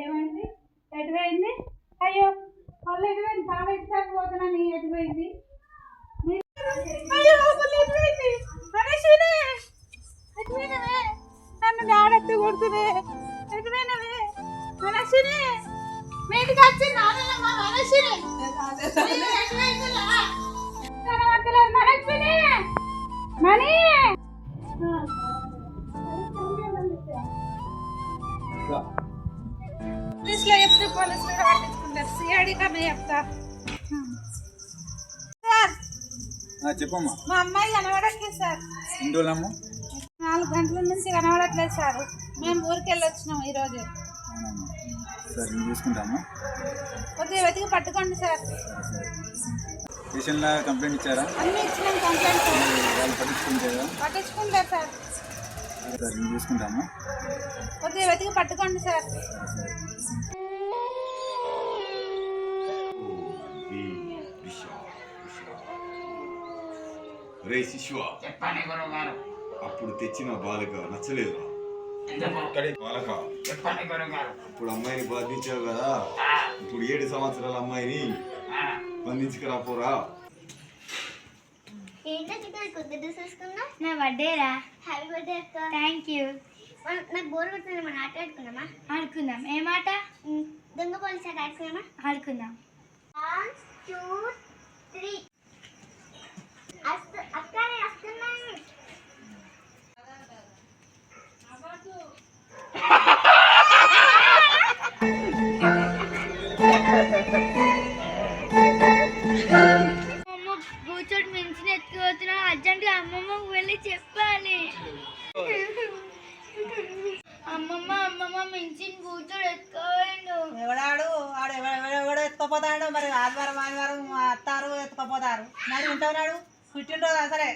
ఏమైంది? ఎటువైంది? అయ్యో పళ్ళు ఎటువైంది? చాలా ఇటుసారి పోతున్నాను ఎటువైంది? నన్ను గాడెత్తి కొడుతున్నాయి ఎటువైనవి? మనిషిని పోలీసులు కూడా పట్టించుకుంటారు. సిఐడి కన్నా చెప్తా. చెప్పమ్మా. మా అమ్మాయి కనబడట్లేదు సార్. నాలుగు గంటల నుంచి కనబడట్లేదు సార్. మేము ఊరికి వెళ్ళి వచ్చినాం ఈరోజు. సరే చూసుకుంటామా కొద్దిగా వెతికి పట్టుకోండి సార్. స్టేషన్లో కంప్లైంట్ ఇచ్చారా? అన్ని ఇచ్చినాం కంప్లైంట్. సార్ మరి వాళ్ళు పట్టించుకుంటారా? పట్టించుకుంటారు సార్. చూసుకుంటామా? కొద్దిగా వెతికి పట్టుకోండి సార్. రే శిశువ అప్పుడు తెచ్చిన బాలిక నచ్చలేదురా. ఎందుకు? బాలక. ఇప్పుడు అమ్మాయిని బాధించావు కదా. ఇప్పుడు ఏడు సంవత్సరాల అమ్మాయిని ఆ, బంధించుకురా పోరా. ఏంటో చికెన్ కొత్త డ్రెస్ వేసుకున్నా నా బర్త్డేరా హ్యాపీ బర్త్డే అక్క. థ్యాంక్ యూ మనం- నాకు బోర్ కొడుతుంది మనం ఆట ఆడుకుందామా? ఆడుకుందాం. ఏ దొంగ పోలీస్ ఆట ఆడుకుందామా? ఆడుకుందాం. వన్ టూ త్రీ కూర్చోటి మించిన ఎత్తుకుపోతున్నాం అర్జెంటుగా అమ్మమ్మకు వెళ్ళి చెప్పాలి. అమ్మమ్మ అమ్మమ్మ మించిన కూర్చోడు ఎత్తుకోవాడు. ఎవడాడు? ఆడు ఎవడెవడో ఎత్తుకోపోతాడు? మరి ఆదివారం ఆదివారం అత్తారు ఎత్తుకోపోతారు. మరి ఉంటాడు పుట్టినరోజు అసలే.